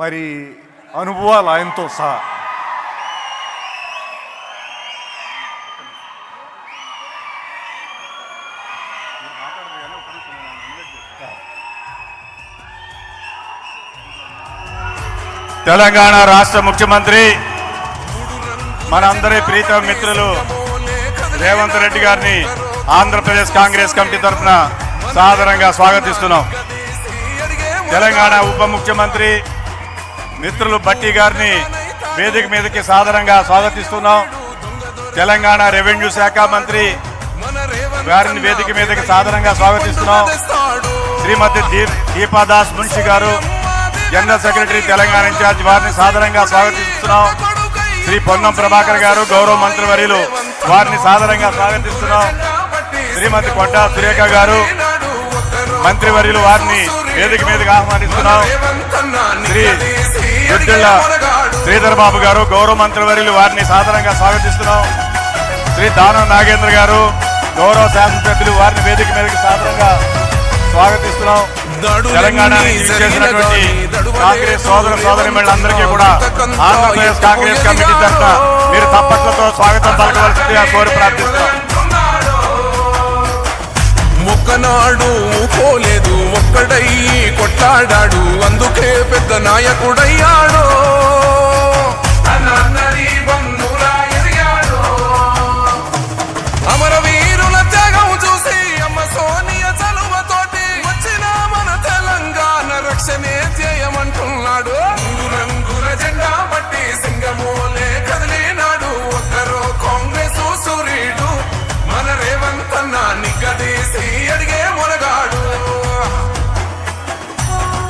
మరి అనుభవాలు ఆయనతో సహా. తెలంగాణ రాష్ట్ర ముఖ్యమంత్రి మనందరి ప్రీత మిత్రులు రేవంత్ రెడ్డి గారిని ఆంధ్రప్రదేశ్ కాంగ్రెస్ కమిటీ తరఫున సాధారణంగా స్వాగతిస్తున్నాం. తెలంగాణ ఉప ముఖ్యమంత్రి మిత్రులు బట్టి గారిని వేదిక మీదకి సాదరంగా స్వాగతిస్తున్నాం. తెలంగాణ రెవెన్యూ శాఖ మంత్రి గారిని వేదిక మీదకి సాదరంగా స్వాగతిస్తున్నాం. శ్రీమతి దీప్ దీపాదాస్ మున్షి గారు జనరల్ సెక్రటరీ తెలంగాణ ఇన్ఛార్జ్ వారిని సాదరంగా స్వాగతిస్తున్నాం. శ్రీ పొన్నం ప్రభాకర్ గారు గౌరవ మంత్రివర్యులు వారిని సాదరంగా స్వాగతిస్తున్నాం. శ్రీమతి కొండా సురేఖ గారు మంత్రివర్యులు వారిని వేదిక మీదకి ఆహ్వానిస్తున్నాం. శ్రీ దుద్దిళ్ళ శ్రీధర్ బాబు గారు గౌరవ మంత్రివర్యులు వారిని సాదరంగా స్వాగతిస్తున్నాం శ్రీ దానం నాగేంద్ర గారు గౌరవ శాసనసభ్యులు వారిని వేదిక మీదకి సాదరంగా స్వాగతిస్తున్నాం తెలంగాణ చేసినటువంటి కాంగ్రెస్ సోదర సోదరి అందరికీ కూడా ఆంధ్రప్రదేశ్ కాంగ్రెస్ కమిటీ తరఫున మీరు తప్పట్లతో స్వాగతం పలకవలసిందిగా కోరి ప్రార్థిస్తున్నాం ఒక్కనాడు పోలేదు ఒక్కడై కొట్లాడాడు అందుకే పెద్ద నాయకుడయ్యాడు